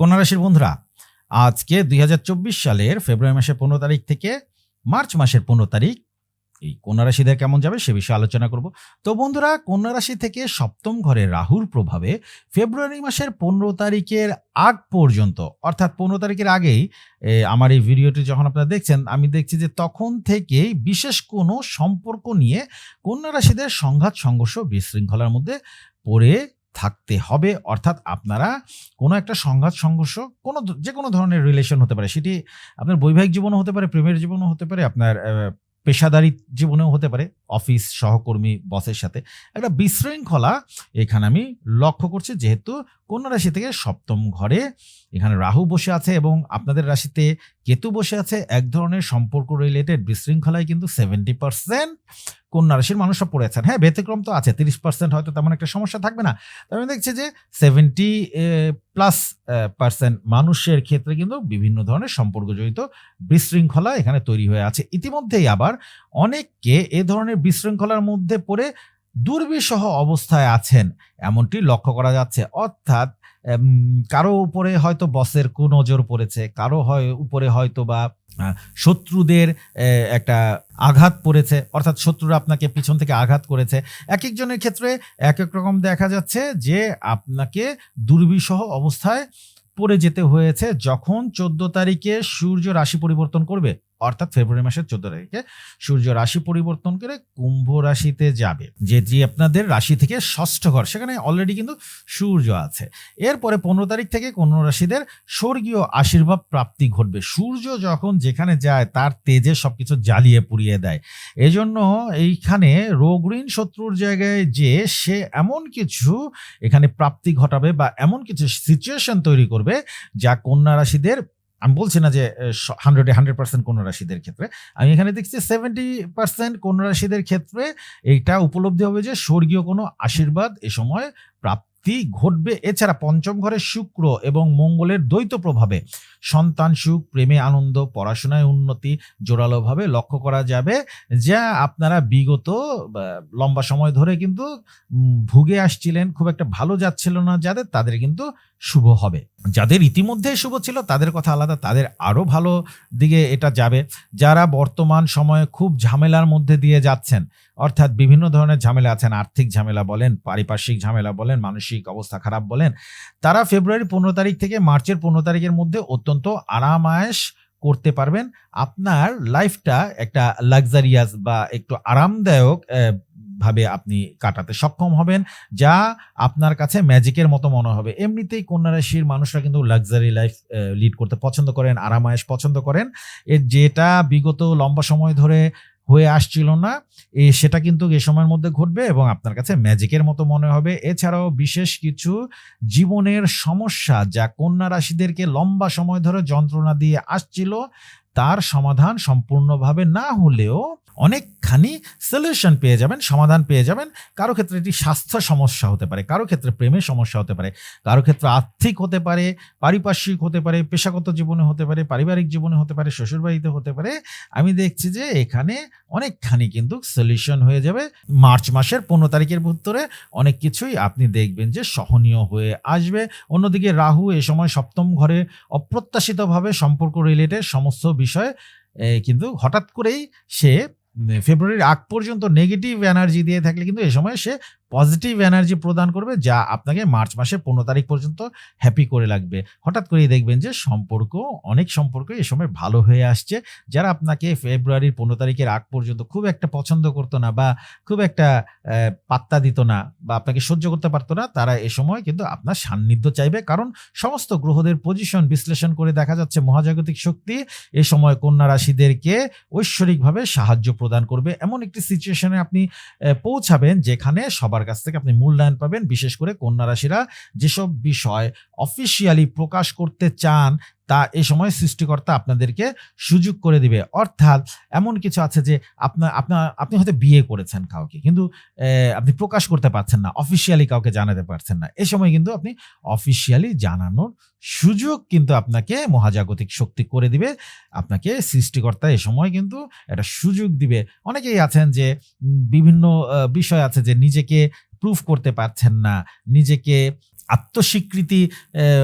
কন্যা রাশির বন্ধুরা, আজকে দুই হাজার চব্বিশ সালের ফেব্রুয়ারি মাসের পনেরো তারিখ থেকে মার্চ মাসের পনেরো তারিখ, এই কন্যা রাশিদের কেমন যাবে সে বিষয়ে আলোচনা করব। তো বন্ধুরা, কন্যা রাশি থেকে সপ্তম ঘরে রাহুর প্রভাবে ফেব্রুয়ারি মাসের পনেরো তারিখের আগ পর্যন্ত, অর্থাৎ পনেরো তারিখের আগেই আমার এই ভিডিওটি যখন আপনারা দেখছেন, আমি দেখছি যে তখন থেকেই বিশেষ কোনো সম্পর্ক নিয়ে কন্যা রাশিদের সংঘাত, সংঘর্ষ, বিশৃঙ্খলার মধ্যে পড়ে থাকতে হবে, অর্থাৎ আপনারা কোনো একটা সংঘাত, সংঘর্ষ, কোনো যে কোনো ধরনের রিলেশন হতে পারে। সেটি আপনার বৈবাহিক জীবনও হতে পারে, প্রেমের জীবনও হতে পারে, আপনার পেশাদারি জীবনেও হতে পারে। অফিস সহকর্মী বসের সাথে একটা বিশৃঙ্খলা এখানে আমি লক্ষ্য করছি, যেহেতু কন্যা রাশি থেকে সপ্তম ঘরে এখানে রাহু বসে আছে এবং আপনাদের রাশিতে কেতু বসে আছে, এক ধরনের সম্পর্ক রিলেটেড বিশৃঙ্খলায় কিন্তু সেভেন্টি পার্সেন্ট কন্যা রাশির মানুষরা পড়ে আছেন। হ্যাঁ ব্যতিক্রম তো আছে, তিরিশ পার্সেন্ট হয়তো তেমন একটা সমস্যা থাকবে না তবে আমি দেখছি যে সেভেন্টি প্লাস পার্সেন্ট মানুষের ক্ষেত্রে কিন্তু বিভিন্ন ধরনের সম্পর্ক জড়িত বিশৃঙ্খলা এখানে তৈরি হয়ে আছে। ইতিমধ্যেই আবার অনেককে এ ধরনের বিশৃঙ্খলার মধ্যে পড়ে দুর্বিষহ অবস্থায় আছেন। এমনটি লক্ষ্য করা যাচ্ছে। অর্থাৎ কারও উপরে হয়তো বসের কুনজর পড়েছে, কারও হয়, উপরে হয়তো বা শত্রুদের একটা আঘাত পড়েছে। অর্থাৎ শত্রুরা আপনাকে পিছন থেকে আঘাত করেছে। এক একজনের ক্ষেত্রে এক এক রকম দেখা যাচ্ছে যে আপনাকে দুর্বিষহ অবস্থায় পড়ে যেতে হয়েছে যখন চোদ্দ তারিখে সূর্য রাশি পরিবর্তন করবে। অর্থাৎ ফেব্রুয়ারি মাসের চোদ্দ তারিখে সূর্য রাশি পরিবর্তন করে কুম্ভ রাশিতে যাবে। যেটি আপনাদের রাশি থেকে ষষ্ঠ ঘর, সেখানে অলরেডি কিন্তু সূর্য আছে। এরপরে পনেরো তারিখ থেকে কন্যা রাশিদের স্বর্গীয় আশীর্বাদ প্রাপ্তি ঘটবে। সূর্য যখন যেখানে যায়, তার তেজে সবকিছু জ্বালিয়ে পুড়িয়ে দেয়। এজন্য এইখানে রোগ ঋণ শত্রুর জায়গায় যে সে এমন কিছু এখানে প্রাপ্তি ঘটাবে বা এমন কিছু সিচুয়েশন তৈরি করবে যা কন্যা রাশিদের আমি বলছি না যে হান্ড্রেডে হান্ড্রেড পার্সেন্ট কোন রাশিদের ক্ষেত্রে। আমি এখানে দেখছি সেভেন্টি পার্সেন্ট কোন রাশিদের ক্ষেত্রে এইটা উপলব্ধি হবে যে, স্বর্গীয় কোনো আশীর্বাদ এ সময় প্রাপ্তি ঘটবে। এছাড়া পঞ্চম ঘরে শুক্র এবং মঙ্গলের দ্বৈত প্রভাবে সন্তান সুখ, প্রেমে আনন্দ, পড়াশোনায় উন্নতি, জোরালোভাবে লক্ষ্য করা যাবে যা আপনারা বিগত লম্বা সময় ধরে কিন্তু ভুগে আসছিলেন, খুব একটা ভালো যাচ্ছিল না যাদের, তাদের কিন্তু শুভ হবে। যাদের ইতিমধ্যে শুভ ছিল, তাদের কথা আলাদা, তাদের আরও ভালো দিকে এটা যাবে। যারা বর্তমান সময়ে খুব ঝামেলার মধ্যে দিয়ে যাচ্ছেন, অর্থাৎ বিভিন্ন ধরনের ঝামেলা আছেন, আর্থিক ঝামেলা বলেন, পারিপার্শ্বিক ঝামেলা বলেন, মানসিক অবস্থা খারাপ বলেন, তারা ফেব্রুয়ারি পনেরো তারিখ থেকে মার্চের পনেরো তারিখের মধ্যে অত্যন্ত আরামায়েশ করতে পারবেন। আপনার লাইফটা একটা লাক্সারিয়াস বা একটু আরামদায়ক ভাবে আপনি কাটাতে সক্ষম হবেন, যা আপনার কাছে ম্যাজিকের মতো মনে হবে। এমনিতেই কন্যা রাশির মানুষরা কিন্তু লাক্সারি লাইফ লিড করতে পছন্দ করেন, আরামায়েশ পছন্দ করেন। এর যেটা বিগত লম্বা সময় ধরে হয়ে আসছিল না। এ, সেটা কিন্তু এ সময়ের মধ্যে ঘটবে এবং আপনার কাছে ম্যাজিকের মতো মনে হবে। এছাড়াও বিশেষ কিছু জীবনের সমস্যা যা কন্যা রাশিদেরকে লম্বা সময় ধরে যন্ত্রণা দিয়ে আসছিল তার সমাধান সম্পূর্ণভাবে না হলেও অনেকখানি সলিউশন পেয়ে যাবেন, সমাধান পেয়ে যাবেন। কারও ক্ষেত্রে এটি স্বাস্থ্য সমস্যা হতে পারে, কারও ক্ষেত্রে প্রেমের সমস্যা হতে পারে, কারও ক্ষেত্রে আর্থিক হতে পারে, পারিপার্শ্বিক হতে পারে, পেশাগত জীবনে হতে পারে, পারিবারিক জীবনে হতে পারে, শ্বশুরবাড়িতে হতে পারে। আমি দেখছি যে এখানে অনেকখানি কিন্তু সলিউশন হয়ে যাবে। মার্চ মাসের পনেরো তারিখের ভিতরে অনেক কিছুই আপনি দেখবেন যে সহনীয় হয়ে আসবে। অন্যদিকে রাহু এ সময় সপ্তম ঘরে অপ্রত্যাশিতভাবে সম্পর্ক রিলেটেড সমস্ত বিষয় কিন্তু হঠাৎ করেই সে ফেব্রুয়ারির আগ পর্যন্ত নেগেটিভ এনার্জি দিয়ে থাকলে কিন্তু এ সময় সে পজিটিভ এনার্জি প্রদান করবে, যা আপনাকে মার্চ মাসের পনেরো তারিখ পর্যন্ত হ্যাপি করে লাগবে হঠাৎ করেই দেখবেন যে সম্পর্ক, অনেক সম্পর্ক এ সময় ভালো হয়ে আসছে। যারা আপনাকে ফেব্রুয়ারির পনেরো তারিখের আগ পর্যন্ত খুব একটা পছন্দ করতো না বা খুব একটা পাত্তা দিত না বা আপনাকে সহ্য করতে পারতো না, তারা এ সময় কিন্তু আপনার সান্নিধ্য চাইবে। কারণ সমস্ত গ্রহদের পজিশন বিশ্লেষণ করে দেখা যাচ্ছে মহাজাগতিক শক্তি এ সময় কন্যা রাশিদেরকে ঐশ্বরিকভাবে সাহায্য প্রদান করবে। এমন একটি সিচুয়েশনে আপনি পৌঁছাবেন যেখানে সবার কাছ থেকে আপনি মূল্যায়ন পাবেন। বিশেষ করে কন্যা রাশিরা যেসব বিষয় অফিসিয়ালি প্রকাশ করতে চান তা এই সময় সৃষ্টিকর্তা আপনাদেরকে সুযোগ করে দিবে। অর্থাৎ এমন কিছু আছে যে আপনার আপনার আপনি হয়তো বিয়ে করেছেন কাউকে, কিন্তু আপনি প্রকাশ করতে পারছেন না অফিসিয়ালি কাউকে জানাতে পারছেন না। এ সময় কিন্তু আপনি অফিসিয়ালি জানানোর সুযোগ কিন্তু আপনাকে মহাজাগতিক শক্তি করে দিবে। আপনাকে সৃষ্টিকর্তা এ সময় কিন্তু একটা সুযোগ দিবে। অনেকেই আছেন যে বিভিন্ন বিষয় আছে যে নিজেকে প্রুফ করতে পারছেন না, নিজেকে আত্মস্বীকৃতি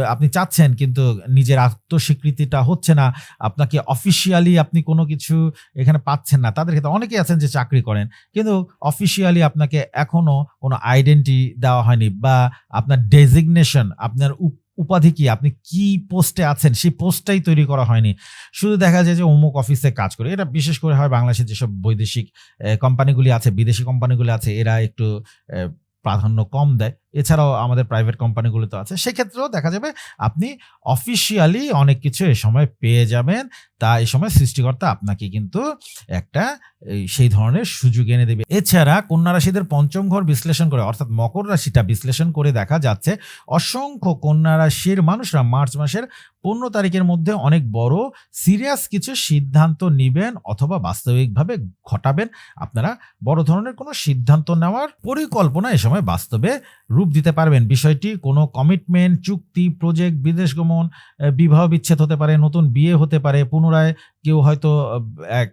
আপনি চাচ্ছেন, কিন্তু নিজের আত্মস্বীকৃতিটা হচ্ছে না। আপনাকে অফিসিয়ালি আপনি কোনো কিছু এখানে পাচ্ছেন না। তাদের ক্ষেত্রে অনেকেই আছেন যে চাকরি করেন, কিন্তু অফিসিয়ালি আপনাকে এখনও কোনো আইডেন্টি দেওয়া হয়নি বা আপনার ডেজিগনেশন আপনার উপ- উপাধি কি, আপনি কি পোস্টে আছেন, সেই পোস্টটাই তৈরি করা হয়নি। শুধু দেখা যায় যে অমুক অফিসে কাজ করে, এটা বিশেষ করে হয় বাংলাদেশের যেসব বৈদেশিক কোম্পানিগুলি আছে, বিদেশি কোম্পানিগুলি আছে, এরা একটু প্রাধান্য কম দেয়। এছাড়াও আমাদের প্রাইভেট কোম্পানিগুলো তো আছে। সেক্ষেত্রেও দেখা যাবে আপনি অফিসিয়ালি অনেক কিছু এ সময় পেয়ে যাবেন। তা এই সময় সৃষ্টিকর্তা আপনাকে কিন্তু একটা সেই ধরনের সুযোগ এনে দেবে। এছাড়া কন্যা রাশিদের পঞ্চম ঘর বিশ্লেষণ করে, অর্থাৎ মকর রাশিটা বিশ্লেষণ করে দেখা যাচ্ছে, অসংখ্য কন্যা রাশির মানুষরা মার্চ মাসের পনেরো তারিখের মধ্যে অনেক বড় সিরিয়াস কিছু সিদ্ধান্ত নেবেন অথবা বাস্তবিকভাবে ঘটাবেন। আপনারা বড় ধরনের কোনো সিদ্ধান্ত নেওয়ার পরিকল্পনা এ সময় বাস্তবে রূপ দিতে পারবেন। বিষয়টি কোনো কমিটমেন্ট চুক্তি প্রজেক্ট বিদেশ গমন বিবাহ বিচ্ছেদ হতে পারে, নতুন বিয়ে হতে পারে, পুনরায় কেউ হয়তো, এক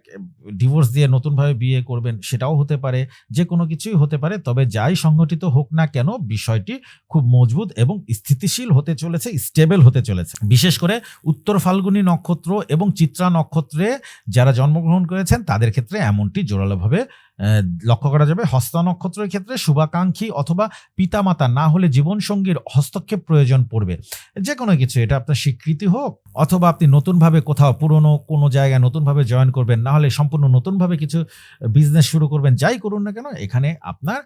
ডিভোর্স দিয়ে নতুনভাবে বিয়ে করবেন সেটাও হতে পারে, যে কোনো কিছুই হতে পারে, তবে যাই সংগঠিত হোক না কেন বিষয়টি খুব মজবুত এবং স্থিতিশীল হতে চলেছে, স্টেবল হতে চলেছে। বিশেষ করে উত্তর ফাল্গুনী নক্ষত্র এবং চিত্রা নক্ষত্রে যারা জন্মগ্রহণ করেছেন, তাদের ক্ষেত্রে এমনটি জোরালোভাবে লক্ষ্য করা যাবে। হস্ত নক্ষত্রের ক্ষেত্রে শুভাকাঙ্ক্ষী অথবা পিতামাতা না হলে জীবনসঙ্গীর হস্তক্ষেপ প্রয়োজন পড়বে। যে কোনো কিছু, এটা আপনার স্বীকৃতি হোক, অথবা আপনি নতুনভাবে কোথাও পুরনো কোনো জায়গায় নতুনভাবে জয়েন করবেন, না হলে সম্পূর্ণ নতুনভাবে কিছু বিজনেস শুরু করবেন, যাই করুন না কেন, এখানে আপনার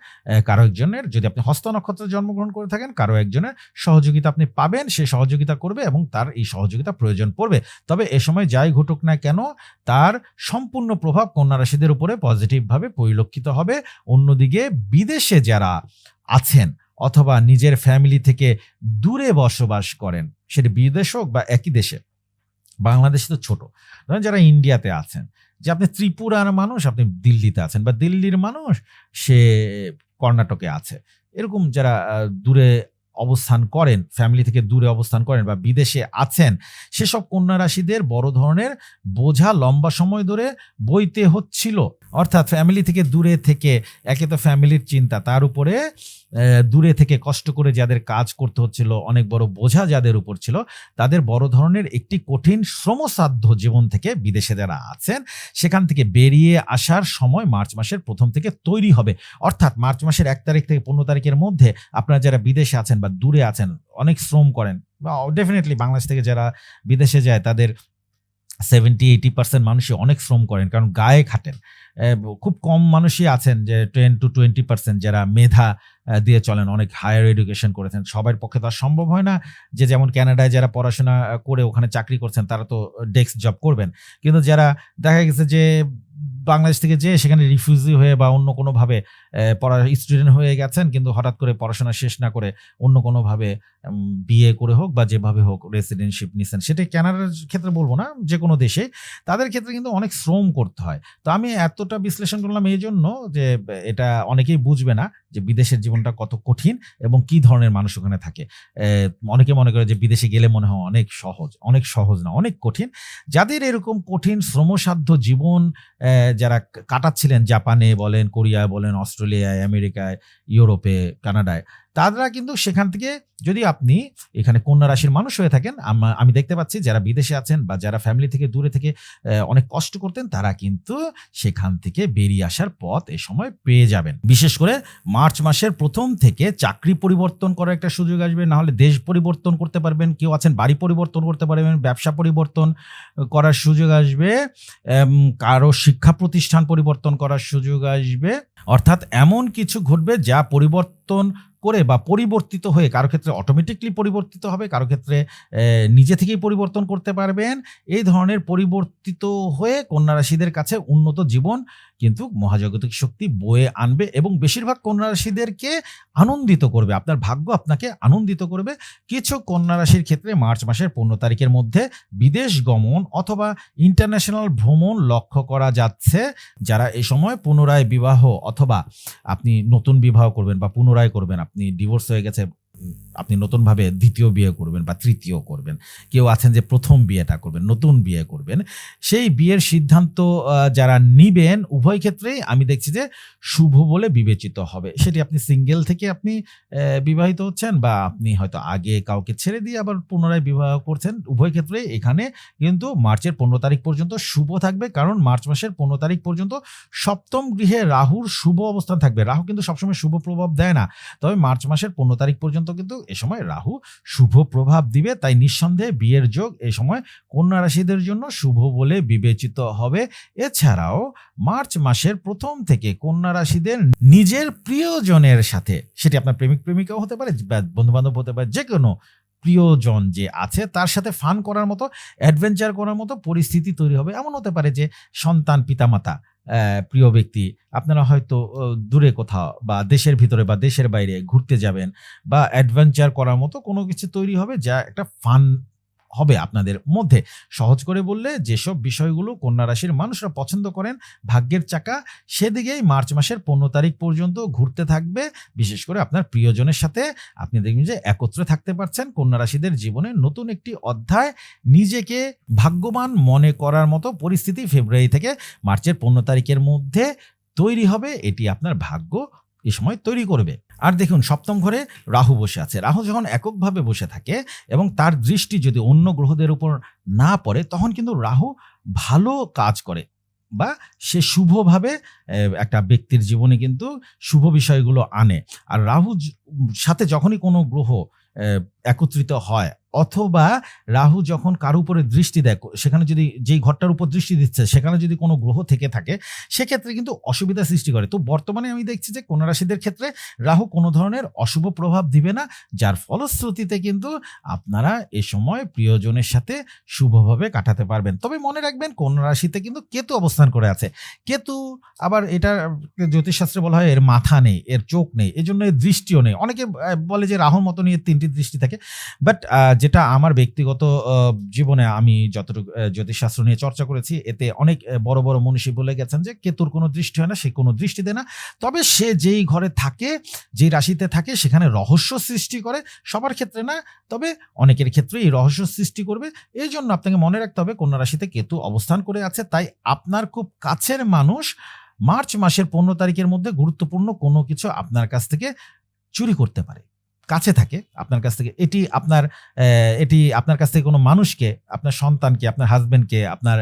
কারও একজনের, যদি আপনি হস্ত নক্ষত্রে জন্মগ্রহণ করে থাকেন, কারও একজনের সহযোগিতা আপনি পাবেন, সে সহযোগিতা করবে এবং তার এই সহযোগিতা প্রয়োজন পড়বে। তবে এ সময় যাই ঘটুক না কেন, তার সম্পূর্ণ প্রভাব কন্যা রাশিদের উপরে পজিটিভভাবে পরিলক্ষিত হবে। অন্যদিকে বিদেশে যারা আছেন অথবা নিজের ফ্যামিলি থেকে দূরে বসবাস করেন, সেটি বিদেশ হোক বা একই দেশে বাংলাদেশ তো ছোট। ধরেন যারা ইন্ডিয়াতে আছেন, যে আপনি ত্রিপুরার মানুষ, আপনি দিল্লিতে আছেন বা দিল্লির মানুষ, সে কর্ণাটকে আছে। এরকম যারা দূরে অবস্থান করেন ফ্যামিলি থেকে দূরে অবস্থান করেন বা বিদেশে আছেন, সেসব কন্যা রাশিদের বড় ধরনের বোঝা লম্বা সময় ধরে বইতে হচ্ছিল। অর্থাৎ ফ্যামিলি থেকে দূরে থেকে, একে তো ফ্যামিলির চিন্তা, তার উপরে দূরে থেকে কষ্ট করে যাদের কাজ করতে হচ্ছিল, অনেক বড় বোঝা যাদের উপর ছিল, তাদের বড় ধরনের একটি কঠিন শ্রমসাধ্য জীবন থেকে বিদেশে যারা আছেন, সেখান থেকে বেরিয়ে আসার সময় মার্চ মাসের প্রথম থেকে তৈরি হবে। অর্থাৎ মার্চ মাসের এক তারিখ থেকে পনেরো তারিখের মধ্যে আপনারা যারা বিদেশে আছেন বা দূরে আছেন, অনেক শ্রম করেন, বা ডেফিনেটলি বাংলাদেশ থেকে যারা বিদেশে যায়, তাদের সেভেন্টি এইটি পার্সেন্ট মানুষই অনেক শ্রম করেন, কারণ গায়ে খাটেন। খুব কম মানুষই আছেন যে টেন টু টোয়েন্টি পার্সেন্ট যারা মেধা দিয়ে চলেন, অনেক হায়ার এডুকেশন করেছেন। সবার পক্ষে তো সম্ভব হয় না যে যেমন ক্যানাডায় যারা পড়াশোনা, করে ওখানে চাকরি করছেন, তারা তো ডেস্ক জব করবেন। কিন্তু যারা দেখা গেছে যে বাংলাদেশ থেকে যে সেখানে রিফিউজি হয়ে বা অন্য কোনোভাবে পড়া স্টুডেন্ট হয়ে গেছেন, কিন্তু হঠাৎ করে পড়াশোনা শেষ না করে অন্য কোনোভাবে বিয়ে করে হোক বা যেভাবে হোক রেসিডেন্টশিপ নিছেন, সেটা ক্যানাডার ক্ষেত্রে বলব না যে কোনো দেশে, তাদের ক্ষেত্রে কিন্তু অনেক শ্রম করতে হয়। তো আমি এতটা বিশ্লেষণ করলাম এই জন্য যে, এটা অনেকেই বুঝবে না যে বিদেশের জীবনটা কত কঠিন এবং কি ধরনের মানুষ ওখানে থাকে। অনেকে মনে করে যে বিদেশে গেলে মনে হয় অনেক সহজ অনেক সহজ না, অনেক কঠিন। যাদের এরকম কঠিন শ্রমসাধ্য জীবন যারা কাটাচ্ছিলেন জাপানে বলেন, কোরিয়ায় বলেন, অস্ট্রেলিয়ায়, আমেরিকায়, ইউরোপে, কানাডায় তারা কিন্তু সেখান থেকে যদি আপনি এখানে কন্যা রাশির মানুষ হয়ে থাকেন, আমি দেখতে পাচ্ছি যারা বিদেশে আছেন বা যারা ফ্যামিলি থেকে দূরে থেকে অনেক কষ্ট করতেন, তারা কিন্তু সেখান থেকে বেরিয়ে আসার পথ এ সময় পেয়ে যাবেন। বিশেষ করে মার্চ মাসের প্রথম থেকে চাকরি পরিবর্তন করার একটা সুযোগ আসবে, না হলে দেশ পরিবর্তন করতে পারবেন, কেউ আছেন বাড়ি পরিবর্তন করতে পারবেন, ব্যবসা পরিবর্তন করার সুযোগ আসবে কারও শিক্ষা প্রতিষ্ঠান পরিবর্তন করার সুযোগ আসবে। অর্থাৎ এমন কিছু ঘটবে যা পরিবর্তন করে বা পরিবর্তিত হয়ে কারও ক্ষেত্রে অটোমেটিকলি পরিবর্তিত হবে, কারও ক্ষেত্রে নিজে থেকেই পরিবর্তন করতে পারবেন। এই ধরনের পরিবর্তিত হয়ে কন্যা রাশিদের কাছে উন্নত জীবন কিন্তু মহাজাগতিক শক্তি বয়ে আনবে এবং বেশিরভাগ কন্যারাশিদেরকে আনন্দিত করবে। আপনার ভাগ্য আপনাকে আনন্দিত করবে। কিছু কন্যারাশির ক্ষেত্রে মার্চ মাসের পনেরো তারিখের মধ্যে বিদেশ গমন অথবা ইন্টারন্যাশনাল ভ্রমণ লক্ষ্য করা যাচ্ছে। যারা এ সময় পুনরায় বিবাহ অথবা আপনি নতুন বিবাহ করবেন বা পুনরায় করবেন, আপনি ডিভোর্স হয়ে গেছে আপনি নতুনভাবে দ্বিতীয় বিয়ে করবেন বা তৃতীয় করবেন। কেউ আছেন যে প্রথম বিয়েটা করবেন, নতুন বিয়ে করবেন। সেই বিয়ের সিদ্ধান্ত যারা নিবেন, উভয় ক্ষেত্রেই আমি দেখছি যে শুভ বলে বিবেচিত হবে। সেটি আপনি সিঙ্গেল থেকে আপনি বিবাহিত হচ্ছেন বা আপনি হয়তো আগে কাউকে ছেড়ে দিয়ে আবার পুনরায় বিবাহ করছেন, উভয় ক্ষেত্রে এখানে কিন্তু মার্চের পনেরো তারিখ পর্যন্ত শুভ থাকবে। কারণ মার্চ মাসের পনেরো তারিখ পর্যন্ত সপ্তম গৃহে রাহুর শুভ অবস্থান থাকবে। রাহু কিন্তু সবসময় শুভ প্রভাব দেয় না। তবে মার্চ মাসের পনেরো তারিখ পর্যন্ত কিন্তু এ সময় রাহু শুভ প্রভাব দিবে, তাই নিঃসন্দেহে বিয়ের যোগ এ সময় কন্যা রাশিদের জন্য শুভ বলে বিবেচিত হবে। এছাড়াও মার্চ মাসের প্রথম থেকে কন্যা রাশিদের নিজের প্রিয়জনের সাথে, সেটি আপনার প্রেমিক প্রেমিকাও হতে পারে বন্ধু বান্ধব হতে পারে যে কোনো প্রিয়জন যে আছে, তার সাথে ফান করার মতো, অ্যাডভেঞ্চার করার মতো পরিস্থিতি তৈরি হবে। এমন হতে পারে যে সন্তান পিতামাতা প্রিয় ব্যক্তি, আপনারা হয়তো দূরে কোথাও বা দেশের ভিতরে বা দেশের বাইরে ঘুরতে যাবেন বা অ্যাডভেঞ্চার করার মতো কোনো কিছু তৈরি হবে যা একটা ফান হবে আপনাদের মধ্যে। সহজ করে বললে, যেসব বিষয়গুলো কন্যা রাশির মানুষরা পছন্দ করেন, ভাগ্যের চাকা, সেদিকেই মার্চ মাসের পনেরো তারিখ পর্যন্ত ঘুরতে থাকবে। বিশেষ করে আপনার প্রিয়জনের সাথে আপনি দেখবেন যে একত্রে থাকতে পারছেন কন্যা রাশিদের জীবনে নতুন একটি অধ্যায়। নিজেকে ভাগ্যবান মনে করার মতো পরিস্থিতি ফেব্রুয়ারি থেকে মার্চের পনেরো তারিখের মধ্যে তৈরি হবে। এটি আপনার ভাগ্য এই সময় তৈরি করবে। আর দেখুন, সপ্তম ঘরে রাহু বসে আছে। রাহু যখন এককভাবে বসে থাকে এবং তার দৃষ্টি যদি অন্য গ্রহদের উপর না পড়ে, তখন কিন্তু রাহু ভালো কাজ করে বা সে শুভভাবে একটা ব্যক্তির জীবনে কিন্তু শুভ বিষয়গুলো আনে। আর রাহু সাথে যখনই কোনো গ্রহ একত্রিত হয়। অথবা রাহু যখন কারও উপরে দৃষ্টি দেয়, সেখানে যদি যেই ঘরটার উপর দৃষ্টি দিচ্ছে, সেখানে যদি কোনো গ্রহ থেকে থাকে, সেক্ষেত্রে কিন্তু অসুবিধা সৃষ্টি করে। তো বর্তমানে আমি দেখছি যে কোন রাশিদের ক্ষেত্রে রাহু কোনো ধরনের অশুভ প্রভাব দিবে না, যার ফলশ্রুতিতে কিন্তু আপনারা এ সময় প্রিয়জনের সাথে শুভভাবে কাটাতে পারবেন। তবে মনে রাখবেন কোন রাশিতে কিন্তু কেতু অবস্থান করে আছে। কেতু আবার এটা জ্যোতিষশাস্ত্রে বলা হয় এর মাথা নেই, এর চোখ নেই এই জন্য এর দৃষ্টিও নেই। অনেকে বলে যে রাহুর মতো নিয়ে তিনটি দৃষ্টি থাকে। বাট যেটা আমার ব্যক্তিগত জীবনে আমি যতটুকু জ্যোতিষশাস্ত্র নিয়ে চর্চা করেছি, এতে অনেক বড় বড় মনীষী বলে গেছেন যে, কেতুর কোনো দৃষ্টি হয় না, সে কোনো দৃষ্টি দেয় না। তবে সে যেই ঘরে থাকে, যেই রাশিতে থাকে, সেখানে রহস্য সৃষ্টি করে, সবার ক্ষেত্রে না, তবে অনেকের ক্ষেত্রে এই রহস্য সৃষ্টি করবে। এই জন্য আপনাকে মনে রাখতে হবে, কন্যা রাশিতে কেতু অবস্থান করে আছে, তাই আপনার খুব কাছের মানুষ মার্চ মাসের পনেরো তারিখের মধ্যে গুরুত্বপূর্ণ কোনো কিছু আপনার কাছ থেকে চুরি করতে পারে। কাছে থাকে, আপনার কাছ থেকে, এটি আপনার এটি আপনার কাছ থেকে কোনো মানুষকে, আপনার সন্তানকে, আপনার হাজব্যান্ডকে আপনার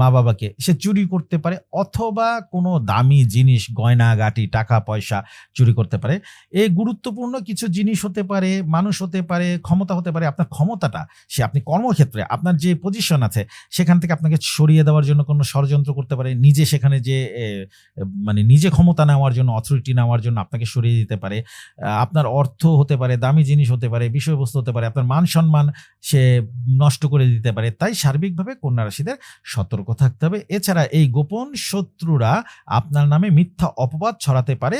মা বাবাকে সে চুরি করতে পারে অথবা কোনো দামি জিনিস, গয়না, গাটি, টাকা, পয়সা চুরি করতে পারে। এই গুরুত্বপূর্ণ কিছু জিনিস হতে পারে, মানুষ হতে পারে, ক্ষমতা হতে পারে, আপনার ক্ষমতাটা সে আপনি কর্মক্ষেত্রে, আপনার যে পজিশন আছে, সেখান থেকে আপনাকে সরিয়ে দেওয়ার জন্য কোনো ষড়যন্ত্র করতে পারে, নিজে সেখানে যে মানে নিজে ক্ষমতা নেওয়ার জন্য অথরিটি নেওয়ার জন্য আপনাকে সরিয়ে দিতে পারে। আপনার অর্থ হতে পারে দামি জিনিস হতে পারে, বিষয়বস্তু হতে পারে, আপনার মান সম্মান সে নষ্ট করে দিতে পারে, তাই সার্বিকভাবে কন্যা রাশিদের সতর্ক থাকতে হবে। এছাড়া এই গোপন শত্রুরা আপনার নামে মিথ্যা অপবাদ ছড়াতে পারে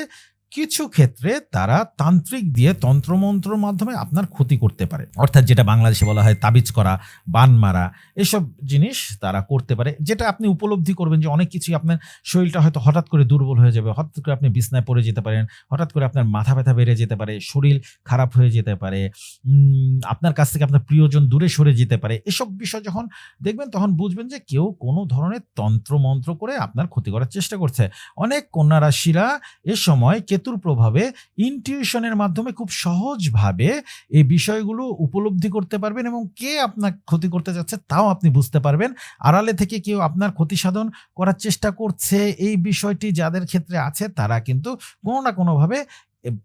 কিছু ক্ষেত্রে তারা তান্ত্রিক দিয়ে তন্ত্রমন্ত্রর মাধ্যমে আপনার ক্ষতি করতে পারে। অর্থাৎ যেটা বাংলাদেশে বলা হয় তাবিজ করা, বান মারা, এসব জিনিস তারা করতে পারে। যেটা আপনি উপলব্ধি করবেন যে অনেক কিছুই আপনার শরীরটা হয়তো হঠাৎ করে দুর্বল হয়ে যাবে, হঠাৎ করে আপনি বিছনায় পড়ে যেতে পারেন, হঠাৎ করে আপনার মাথা ব্যথা বেড়ে যেতে পারে, শরীর খারাপ হয়ে যেতে পারে আপনার কাছ থেকে আপনার প্রিয়জন দূরে সরে যেতে পারে। এসব বিষয় যখন দেখবেন তখন বুঝবেন যে কেউ কোনো ধরনের তন্ত্র মন্ত্র করে আপনার ক্ষতি করার চেষ্টা করছে। অনেক কন্যা রাশিরা এ সময় কেতুর প্রভাবে ইনটিউশনের মাধ্যমে খুব সহজভাবে এই বিষয়গুলো উপলব্ধি করতে পারবেন এবং কে আপনার ক্ষতি করতে যাচ্ছে তাও আপনি বুঝতে পারবেন। আড়ালে থেকে কেউ আপনার ক্ষতি সাধন করার চেষ্টা করছে এই বিষয়টি যাদের ক্ষেত্রে আছে তারা কিন্তু কোনো না কোনোভাবে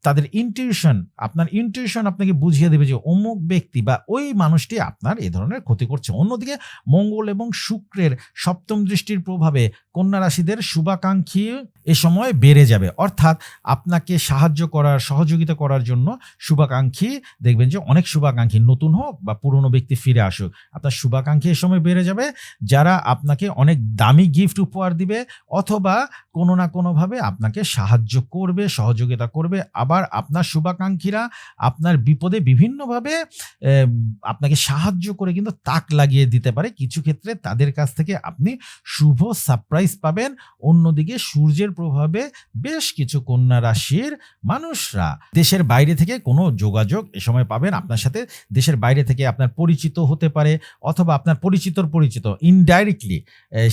তাদের ইনটিউশন আপনার ইনটিউশন আপনাকে বুঝিয়ে দেবে যে অমুক ব্যক্তি বা ওই মানুষটি আপনার এ ধরনের ক্ষতি করছে। অন্যদিকে মঙ্গল এবং শুক্রের সপ্তম দৃষ্টির প্রভাবে কন্যা রাশিদের শুভাকাঙ্ক্ষী এ সময় বেড়ে যাবে। অর্থাৎ আপনাকে সাহায্য করার, সহযোগিতা করার জন্য শুভাকাঙ্ক্ষী, দেখবেন যে অনেক শুভাকাঙ্ক্ষী নতুন হোক বা পুরনো ব্যক্তি ফিরে আসুক, আপনার শুভাকাঙ্ক্ষী এ সময় বেড়ে যাবে। যারা আপনাকে অনেক দামি গিফট উপহার দিবে অথবা কোনো না কোনোভাবে আপনাকে সাহায্য করবে, সহযোগিতা করবে আবার আপনার শুভাকাঙ্ক্ষীরা আপনার বিপদে বিভিন্নভাবে আপনাকে সাহায্য করে কিন্তু তাক লাগিয়ে দিতে পারে। কিছু ক্ষেত্রে তাদের কাছ থেকে আপনি শুভ সারপ্রাইজ পাবেন। অন্যদিকে সূর্যের প্রভাবে বেশ কিছু কন্যা রাশির মানুষরা দেশের বাইরে থেকে কোনো যোগাযোগ এ সময় পাবেন। আপনার সাথে দেশের বাইরে থেকে আপনার পরিচিত হতে পারে অথবা আপনার পরিচিতর পরিচিত। ইনডাইরেক্টলি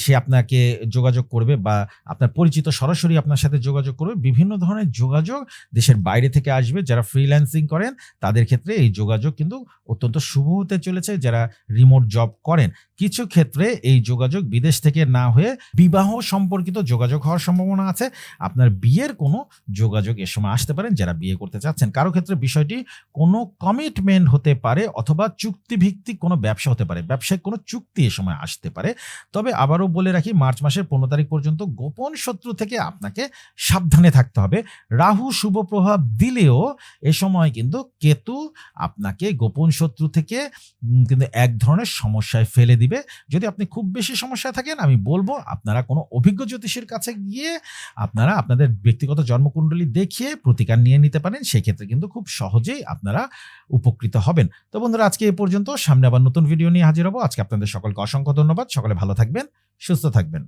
সে আপনাকে যোগাযোগ করবে বা আপনার পরিচিত সরাসরি আপনার সাথে যোগাযোগ করবে। বিভিন্ন ধরনের যোগাযোগ দেশের বাইরে থেকে আসবে, যারা ফ্রিল্যান্সিং করেন, তাদের ক্ষেত্রে এই যোগাযোগ কিন্তু অত্যন্ত শুভ হতে চলেছে, যারা রিমোট জব করেন। কিছু ক্ষেত্রে এই যোগাযোগ বিদেশ থেকে না হয়ে বিবাহ সম্পর্কিত যোগাযোগ হওয়ার সম্ভাবনা আছে। আপনার বিয়ের কোনো যোগাযোগ এ সময় আসতে পারেন, যারা বিয়ে করতে চাচ্ছেন। কারও ক্ষেত্রে বিষয়টি কোনো কমিটমেন্ট হতে পারে অথবা চুক্তিভিত্তিক কোনো ব্যবসা হতে পারে, ব্যবসায়িক কোনো চুক্তি এ সময় আসতে পারে। তবে আবারও বলে রাখি, মার্চ মাসের পনেরো তারিখ পর্যন্ত গোপন শত্রু থেকে আপনাকে সাবধানে থাকতে হবে। রাহু, শুভ প্রভাব দিলেও এ সময় কিন্তু কেতু আপনাকে গোপন শত্রু থেকে কিন্তু এক ধরনের সমস্যায় ফেলে দিবে। যদি আপনি খুব বেশি সমস্যায় থাকেন, আমি বলব আপনারা কোনো অভিজ্ঞ জ্যোতিষীর কাছে গিয়ে আপনারা আপনাদের ব্যক্তিগত জন্মকুণ্ডলী দেখিয়ে প্রতিকার নিয়ে নিতে পারেন। সেক্ষেত্রে কিন্তু খুব সহজেই আপনারা উপকৃত হবেন। তো বন্ধুরা, আজকে এই পর্যন্ত। সামনে আবার নতুন ভিডিও নিয়ে হাজির হব। আজকে আপনাদের সকলকে অসংখ্য ধন্যবাদ। সকলে ভালো থাকবেন, সুস্থ থাকবেন।